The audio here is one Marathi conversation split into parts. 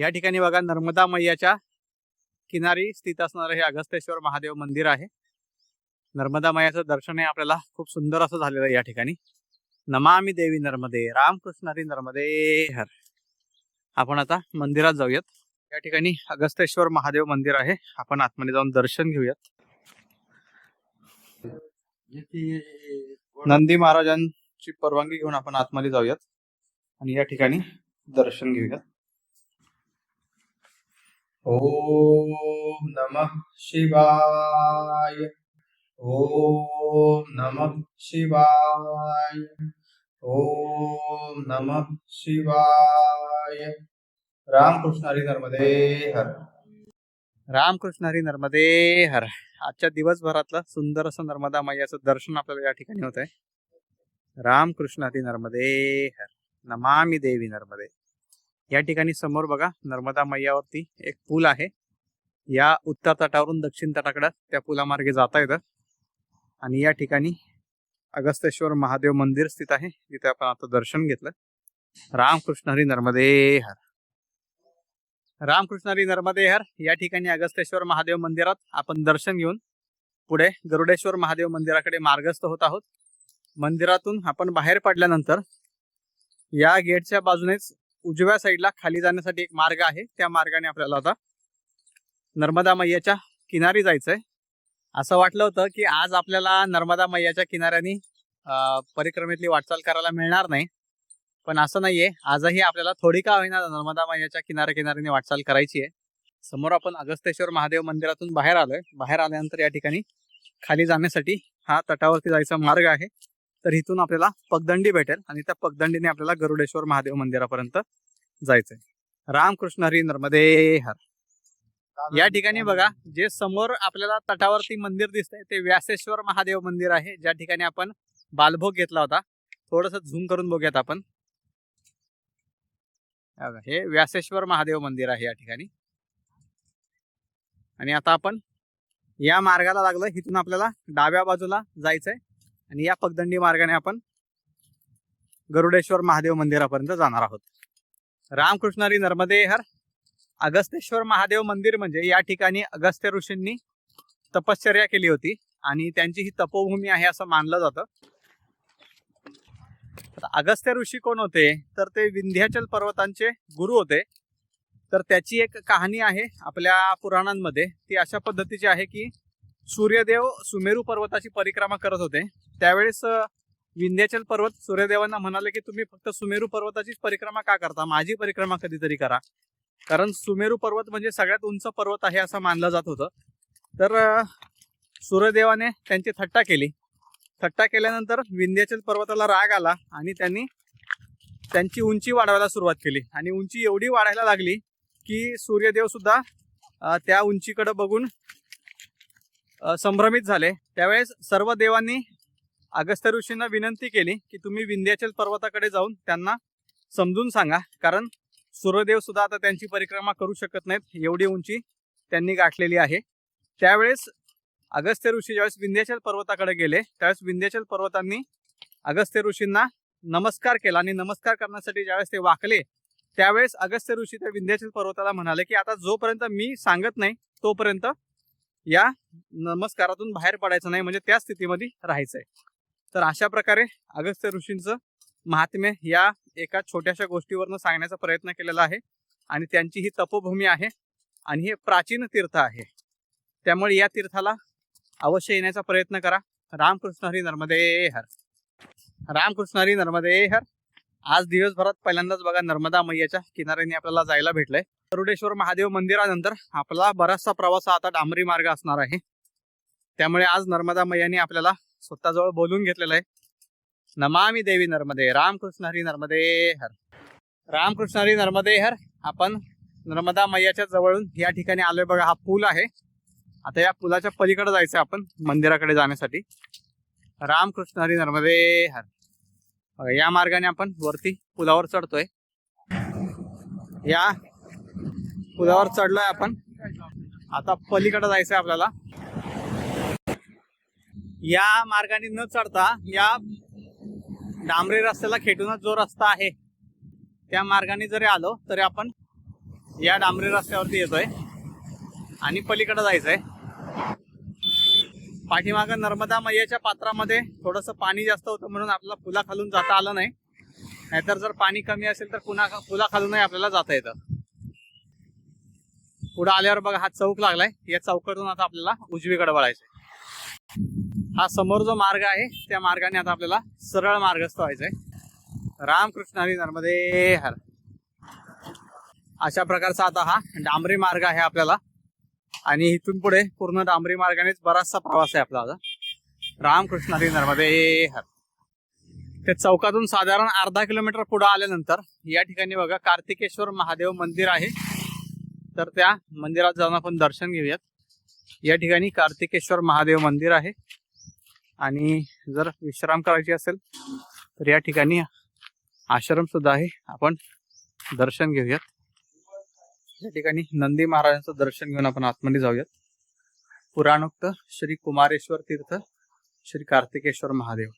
या ठिकाणी बघा नर्मदा मैयाच्या किनारी स्थित असणारं हे अगस्तेश्वर महादेव मंदिर आहे. नर्मदा मैयाचं दर्शन हे आपल्याला खूप सुंदर असं झालेलं आहे या ठिकाणी. नमामी देवी नर्मदे रामकृष्णारी नर्मदे हर. आपण आता मंदिरात जाऊयात. या ठिकाणी अगस्तेश्वर महादेव मंदिर आहे. आपण आतमध्ये जाऊन दर्शन घेऊयात. नंदी महाराजांची परवानगी घेऊन आपण आतमध्ये जाऊयात आणि या ठिकाणी दर्शन घेऊयात. ओम नमः शिवाय। ॐ नमः शिवाय। ओम नमः शिवाय। रामकृष्ण हरी नर्मदे हर। रामकृष्ण हरी नर्मदे हर। आजच्या दिवसभरातलं सुंदर असं नर्मदा मैयाचं दर्शन आपल्याला या ठिकाणी होत आहे रामकृष्ण हरी नर्मदे हर। नमामि देवी नर्मदे। या ठिकाणी समोर बघा नर्मदा मैयावरती एक पूल आहे. या उत्तर तटावरून दक्षिण तटाकडे त्या पुलामार्गे जाता येतं. आणि या ठिकाणी अगस्तेश्वर महादेव मंदिर स्थित आहे. जिथे आपण आता दर्शन घेतलं. रामकृष्ण हरी नर्मदे हर. रामकृष्ण हरी नर्मदे हर. या ठिकाणी अगस्तेश्वर महादेव मंदिरात आपण दर्शन घेऊन पुढे गरुडेश्वर महादेव मंदिराकडे मार्गस्थ होत आहोत. मंदिरातून आपण बाहेर पडल्यानंतर या गेटच्या बाजूनेच उजव्या साईडला खाली जाण्यासाठी एक मार्ग आहे. त्या मार्गाने आपल्याला आता नर्मदा मैयाच्या किनारी जायचंय. असं वाटलं होतं की आज आपल्याला नर्मदा मैयाच्या किनाऱ्यानी परिक्रमेतली वाटचाल करायला मिळणार नाही. पण असं नाहीये. आजही आपल्याला थोडी का होईना नर्मदा मैयाच्या किनाऱ्या किनाऱ्याने वाटचाल करायची आहे. समोर आपण अगस्तेश्वर महादेव मंदिरातून बाहेर आलोय. बाहेर आल्यानंतर या ठिकाणी खाली जाण्यासाठी हा तटावरती जायचा मार्ग आहे. तर इथून आपल्याला पगदंडी भेटेल आणि त्या पगदंडीने आपल्याला गरुडेश्वर महादेव मंदिरापर्यंत जायचंय. रामकृष्ण हरी नर्मदे हर. या ठिकाणी बघा जे समोर आपल्याला तटावरती मंदिर दिसतंय ते व्यासेश्वर महादेव मंदिर आहे. ज्या ठिकाणी आपण बालभोग घेतला होता थोडस झूम करून बघूयात आपण. हे हे व्यासेश्वर महादेव मंदिर आहे या ठिकाणी. आणि आता आपण या मार्गाला लागलं इथून आपल्याला डाव्या बाजूला जायचंय. आणि या पगदंडी मार्गाने आपण गरुडेश्वर महादेव मंदिरापर्यंत जाणार आहोत. रामकृष्णारी नर्मदे हर अगस्तेश्वर महादेव मंदिर म्हणजे या ठिकाणी अगस्त्य ऋषींनी तपश्चर्या केली होती आणि त्यांची ही तपोभूमी आहे असं मानलं जातं. अगस्त्य ऋषी कोण होते? तर ते विंध्याचल पर्वतांचे गुरु होते. तर त्याची एक कहाणी आहे आपल्या पुराणांमध्ये. ती अशा पद्धतीची आहे की सूर्यदेव सुमेरू पर्वताची परिक्रमा करत होते. त्यावेळेस विंध्याचल पर्वत सूर्यदेवांना म्हणाले की तुम्ही फक्त सुमेरू पर्वताचीच परिक्रमा का करता? माझी परिक्रमा कधीतरी करा. कारण सुमेरू पर्वत म्हणजे सगळ्यात उंच पर्वत आहे असं मानलं जात होतं. तर सूर्यदेवाने त्यांची थट्टा केली. थट्टा केल्यानंतर विंध्याचल पर्वताला राग आला आणि त्यांनी त्यांची उंची वाढवायला सुरुवात केली. आणि उंची एवढी वाढायला लागली की सूर्यदेव सुद्धा त्या उंचीकडे बघून संभ्रमित झाले. त्यावेळेस सर्व देवांनी अगस्त्य ऋषींना विनंती केली की तुम्ही विंध्याचल पर्वताकडे जाऊन त्यांना समजून सांगा. कारण सूर्यदेव सुद्धा आता त्यांची परिक्रमा करू शकत नाहीत. एवढी उंची त्यांनी गाठलेली आहे. त्यावेळेस अगस्त्य ऋषी ज्यावेळेस विंध्याचल पर्वताकडे गेले त्यावेळेस विंध्याचल पर्वतांनी अगस्त्य ऋषींना नमस्कार केला आणि नमस्कार करण्यासाठी ज्यावेळेस ते वाकले त्यावेळेस अगस्त्य ऋषी त्या विंध्याचल पर्वताला म्हणाले की आता जोपर्यंत मी सांगत नाही तोपर्यंत या नमस्कारातून बाहेर पडायचं नाही म्हणजे त्या स्थितीमध्ये राहायचंय. तर अशा प्रकारे अगस्त्य ऋषींचं महात्म्य या एका छोट्याशा गोष्टीवरनं सांगण्याचा प्रयत्न केलेला आहे आणि त्यांची ही तपोभूमी आहे आणि हे प्राचीन तीर्थ आहे. त्यामुळे या तीर्थाला अवश्य येण्याचा प्रयत्न करा. रामकृष्ण हरी नर्मदे हर. रामकृष्ण हरी नर्मदे हर. आज दिवसभरात पहिल्यांदाच बघा नर्मदा मैयाच्या किनाऱ्याने आपल्याला जायला भेटलंय. गरुडेश्वर महादेव मंदिरानंतर आपला बराचसा प्रवास आता डांबरी मार्ग असणार आहे. त्यामुळे आज नर्मदा मैयाने आपल्याला स्वतःजवळ बोलून घेतलेलं आहे. नमामी देवी नर्मदे रामकृष्ण हरी नर्मदे हर. रामकृष्ण हरी नर्मदे हर. आपण नर्मदा मैयाच्या जवळून या ठिकाणी आलोय बघा हा पूल आहे. आता या पुलाच्या पलीकडे जायचं आपण मंदिराकडे जाण्यासाठी. रामकृष्ण हरी नर्मदे हर. बघा, या मार्गाने आपण वरती पुलावर चढतोय. या पुलावर चढलोय आपण. आता पलीकडे जायचंय आपल्याला. या मार्गाने न चढता या डांबरी रस्त्याला खेटूनच जो रस्ता आहे त्या मार्गाने जरी आलो तरी आपण या डांबरी रस्त्यावरती येतोय आणि पलीकडे जायचंय. पाठीमागं नर्मदा मैयाच्या पात्रामध्ये थोडस पाणी जास्त होतं म्हणून आपल्याला पुला खालून जाता आलं नाही. नाहीतर जर पाणी कमी असेल तर पुन्हा पुला खालूनही आपल्याला जाता येतं. पुढे आल्यावर बघा हा चौक लागलाय. या चौकातून आता आपल्याला उजवीकडे वळायचंय. हा समोर जो मार्ग आहे त्या मार्गाने आता आपल्याला सरळ मार्गस्थ व्हायचंय. रामकृष्ण हरी नर्मदे हर. अशा प्रकारचा आता हा डांबरी मार्ग आहे आपल्याला. आणि इथून पुढे पूर्ण डांबरी मार्गानेच बराचसा प्रवास आहे आपला आता. रामकृष्ण हरी नर्मदे हर. त्या चौकातून साधारण अर्धा किलोमीटर पुढे आल्यानंतर या ठिकाणी बघा कार्तिकेश्वर महादेव मंदिर आहे. तर त्या मंदिरात जाऊन आपण दर्शन घेऊयात. या ठिकाणी कार्तिकेश्वर महादेव मंदिर आहे. आणि जर विश्राम करायची असेल तर या ठिकाणी आश्रम सुद्धा आहे. आपण दर्शन घेऊयात. या ठिकाणी नंदी महाराजांचं दर्शन घेऊन आपण आतमध्ये जाऊयात. पुराणोक्त श्री कुमारेश्वर तीर्थ श्री कार्तिकेश्वर महादेव.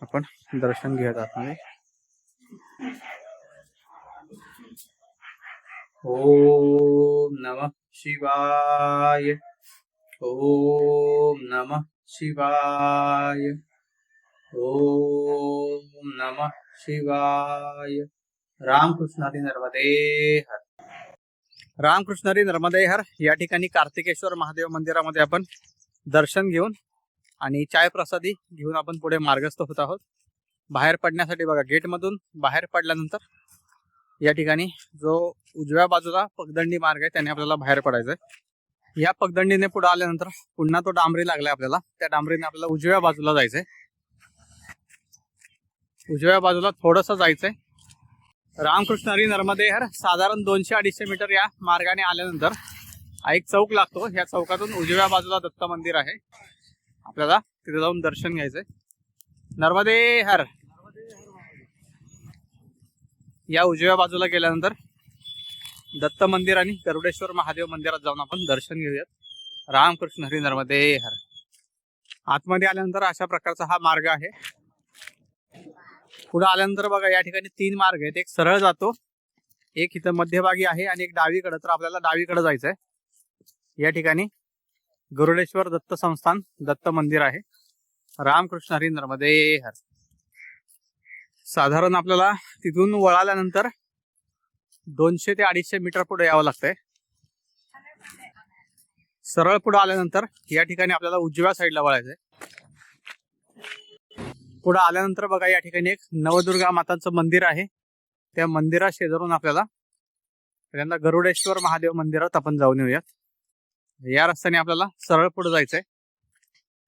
आपण दर्शन घेऊयात आतमध्ये. ओम नमः शिवाय। ओम नमः शिवाय। ॐ नमः शिवाय। रामकृष्णारी नर्मदे हर। रामकृष्णरी नर्मदे हर। या ठिकाणी कार्तिकेश्वर महादेव मंदिरामध्ये आपण दर्शन घेऊन आणि चाय प्रसादी घेऊन आपण पुढे मार्गस्थ होत आहोत. बाहेर पडण्यासाठी बघा गेटमधून बाहेर पडल्यानंतर या ठिकाणी जो उजव्या बाजूला पगदंडी मार्ग आहे त्याने आपल्याला बाहेर पडायचंय. या पगदंडीने पुढे आल्यानंतर पुन्हा तो डांबरी लागलाय आपल्याला. त्या डांबरीने आपल्याला उजव्या बाजूला जायचंय. उजव्या बाजूला थोडस जायचंय. रामकृष्ण हरी नर्मदे हर साधारण दोनशे अडीचशे मीटर या मार्गाने आल्यानंतर हा एक चौक लागतो. या चौकातून उजव्या बाजूला दत्त मंदिर आहे. आपल्याला तिथे जाऊन दर्शन घ्यायचंय. नर्मदे हर या उजव्या बाजूला गेल्यानंतर दत्त मंदिर आणि गरुडेश्वर महादेव मंदिरात जाऊन आपण दर्शन घेऊयात. रामकृष्ण हरी नर्मदे हर. आतमध्ये आल्यानंतर अशा प्रकारचा हा मार्ग आहे. पुढे आल्यानंतर बघा या ठिकाणी तीन मार्ग आहेत. एक सरळ जातो एक इथं मध्यभागी आहे आणि एक डावीकडे. तर आपल्याला डावीकडे आहे या ठिकाणी गरुडेश्वर दत्त संस्थान दत्त मंदिर आहे. रामकृष्ण हरी नर्मदे हर. साधारण आपल्याला तिथून वळाल्यानंतर दोनशे ते अडीचशे मीटर पुढे यावं लागतंय. सरळ पुढे आल्यानंतर या ठिकाणी आपल्याला उजव्या साईडला वळायचंय. पुढे आल्यानंतर बघा या ठिकाणी एक नवदुर्गा मातांचं मंदिर आहे. त्या मंदिरा शेजारून आपल्याला पहिल्यांदा गरुडेश्वर महादेव मंदिरात आपण जाऊन येऊयात. या रस्त्याने आपल्याला सरळ पुढे जायचंय.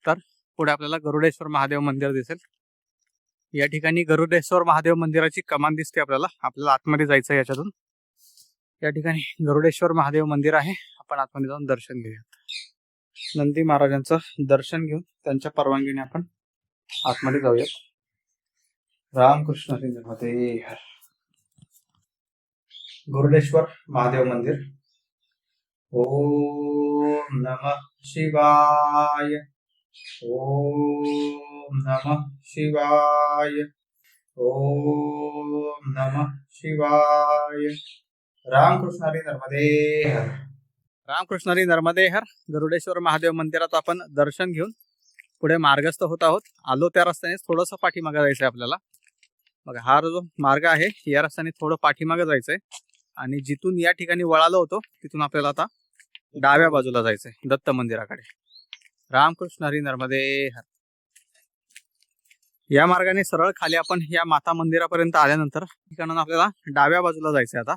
तर पुढे आपल्याला गरुडेश्वर महादेव मंदिर दिसेल. या ठिकाणी गरुडेश्वर महादेव मंदिराची कमान दिसते आपल्याला. आपल्याला आतमध्ये जायचं याच्यातून. या ठिकाणी गरुडेश्वर महादेव मंदिर आहे. आपण आतमध्ये जाऊन दर्शन घेऊयात नंदी महाराजांचं दर्शन घेऊन त्यांच्या परवानगीने आपण आतमध्ये जाऊयात. रामकृष्णमध्ये गुरुडेश्वर महादेव मंदिर. ओम नम शिवाय. ओम नमः शिवाय। ओम नमः शिवाय। रामकृष्ण हरी नर्मदे हर रामकृष्ण हरी गरुडेश्वर महादेव मंदिरात आपण दर्शन घेऊन पुढे मार्गस्थ होत आहोत. आलो त्या रस्त्याने थोडंसं पाठीमागे जायचंय आपल्याला. बघा हा जो मार्ग आहे या रस्त्याने थोडं पाठीमागे जायचंय. आणि जिथून या ठिकाणी वळालो होतो तिथून आपल्याला आता डाव्या बाजूला जायचंय दत्त मंदिराकडे. रामकृष्ण हरी नर्मदे हर या मार्गाने सरळ खाली आपण या माता मंदिरापर्यंत आल्यानंतर ठिकाणून आपल्याला डाव्या बाजूला जायचंय आता.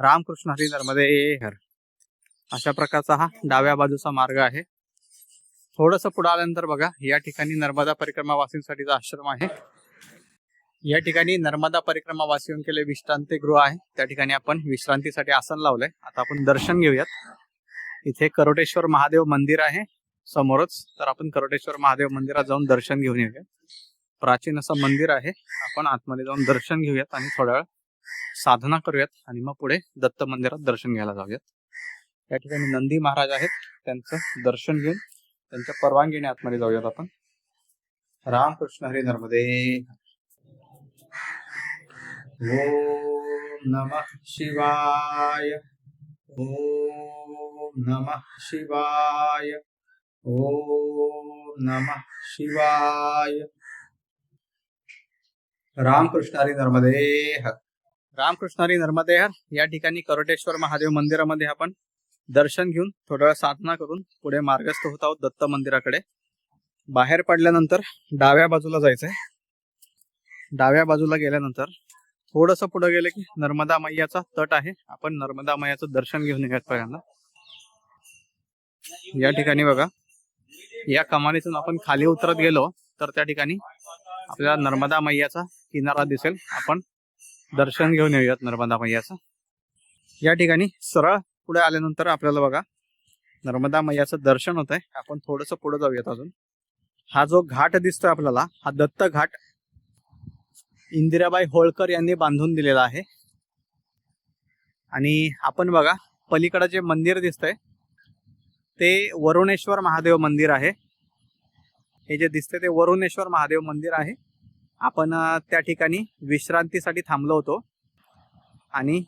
रामकृष्ण हरी नर्मदे हर. अशा प्रकारचा हा डाव्या बाजूचा मार्ग आहे. थोडस पुढे आल्यानंतर बघा या ठिकाणी नर्मदा परिक्रमा वासींसाठीचा आश्रम आहे. या ठिकाणी नर्मदा परिक्रमा वासी केले विश्रांती गृह आहे. त्या ठिकाणी आपण विश्रांतीसाठी आसन लावलंय. आता आपण दर्शन घेऊयात. इथे करोटेश्वर महादेव मंदिर आहे. समोरच तर आपण करोटेश्वर महादेव मंदिरात जाऊन दर्शन घेऊन येऊया प्राचीन असं मंदिर आहे. आपण आतमध्ये जाऊन दर्शन घेऊयात आणि थोडा वेळ साधना करूयात आणि मग पुढे दत्त मंदिरात दर्शन घ्यायला जाऊयात. या ठिकाणी नंदी महाराज आहेत. त्यांचं दर्शन घेऊन त्यांच्या परवानगीने आतमध्ये जाऊयात आपण. रामकृष्ण हरी नर्मदे ओम नमः शिवाय. ओम नमः शिवाय. ओम नमः शिवाय. रामकृष्णारी नर्मदे रामकृष्णारी नर्मदे हर या ठिकाणी करोटेश्वर महादेव मंदिरामध्ये आपण दर्शन घेऊन थोडा वेळ साधना करून पुढे मार्गस्थ होत आहोत दत्त मंदिराकडे. बाहेर पडल्यानंतर डाव्या बाजूला जायचंय. डाव्या बाजूला गेल्यानंतर थोडस पुढे गेलं की नर्मदा मैयाचा तट आहे. आपण नर्मदा मैयाचं दर्शन घेऊन येऊयात पहिल्यांदा. या ठिकाणी बघा. या कमानीतून आपण खाली उतरत गेलो तर त्या ठिकाणी आपल्याला नर्मदा मैयाचा किनारा दिसेल. आपण दर्शन घेऊन येऊयात नर्मदा मैयाचं. या ठिकाणी सरळ पुढे आल्यानंतर आपल्याला बघा नर्मदा मैयाचं दर्शन होत आहे आपण थोडस पुढे जाऊयात अजून. हा जो घाट दिसतोय आपल्याला हा दत्त घाट इंदिराबाई होळकर यांनी बांधून दिलेला आहे. आणि आपण बघा पलीकडे जे मंदिर दिसतंय ते वरुणेश्वर महादेव मंदिर आहे. हे जे दिसतंय ते वरुणेश्वर महादेव मंदिर आहे. आपण त्या ठिकाणी विश्रांतीसाठी थांबलो होतो. आणि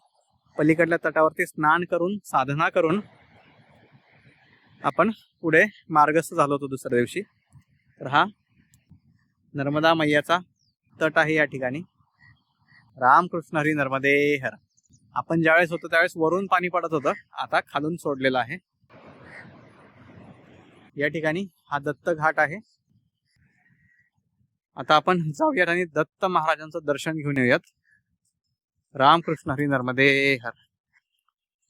पलीकडल्या तटावरती स्नान करून साधना करून आपण पुढे मार्गस्थ झालो होतो दुसऱ्या दिवशी. तर हा नर्मदा मैयाचा तट आहे या ठिकाणी. रामकृष्ण हरी नर्मदे हर. आपण ज्यावेळेस होतो त्यावेळेस वरून पाणी पडत होतं. आता खालून सोडलेलं आहे. या ठिकाणी हा दत्त घाट आहे. आता आपण जाऊयात आणि दत्त महाराजांचं दर्शन घेऊन येऊयात. रामकृष्ण हरी नर्मदे हर.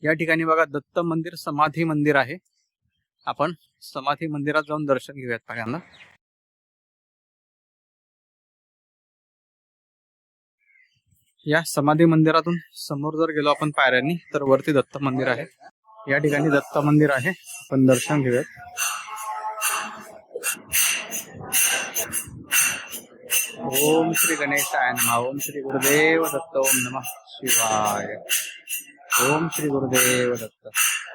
या ठिकाणी बघा दत्त मंदिर समाधी मंदिर आहे. आपण समाधी मंदिरात जाऊन दर्शन घेऊयात पहिल्यांदा या समाधी मंदिरातून समोर जर गेलो आपण पायऱ्यांनी तर वरती दत्त मंदिर आहे. या ठिकाणी दत्त मंदिर आहे. आपण दर्शन घेऊयात. ओम श्री गणेशाय नमः ओम श्री गुरुदेव दत्त ओम नमः शिवाय। ओम श्री गुरुदेव दत्त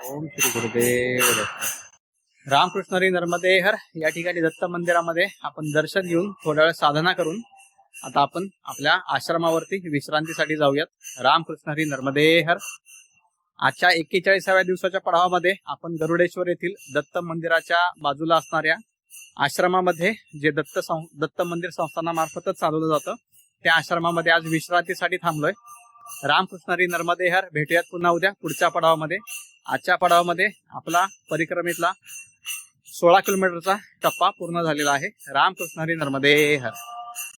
ओम श्री गुरुदेव दत्त। रामकृष्णरी नर्मदेहर या ठिकाणी दत्त मंदिरामध्ये आपण दर्शन घेऊन थोड्या वेळ साधना करून आता आपण आपल्या आश्रमावरती विश्रांतीसाठी जाऊयात. रामकृष्ण हरी नर्मदेहर आजच्या एक्केचाळीसाव्या दिवसाच्या पडावामध्ये आपण गरुडेश्वर येथील दत्त मंदिराच्या बाजूला असणाऱ्या आश्रमामध्ये जे दत्त सं दत्त मंदिर संस्थानामार्फतच चालवलं जातं त्या आश्रमामध्ये आज विश्रांतीसाठी थांबलोय. रामकृष्ण हरी नर्मदे हर भेटूयात पुन्हा उद्या पुढच्या पडावामध्ये. आजच्या पडावामध्ये आपला परिक्रमेतला सोळा किलोमीटरचा टप्पा पूर्ण झालेला आहे. रामकृष्ण हरी नर्मदे हर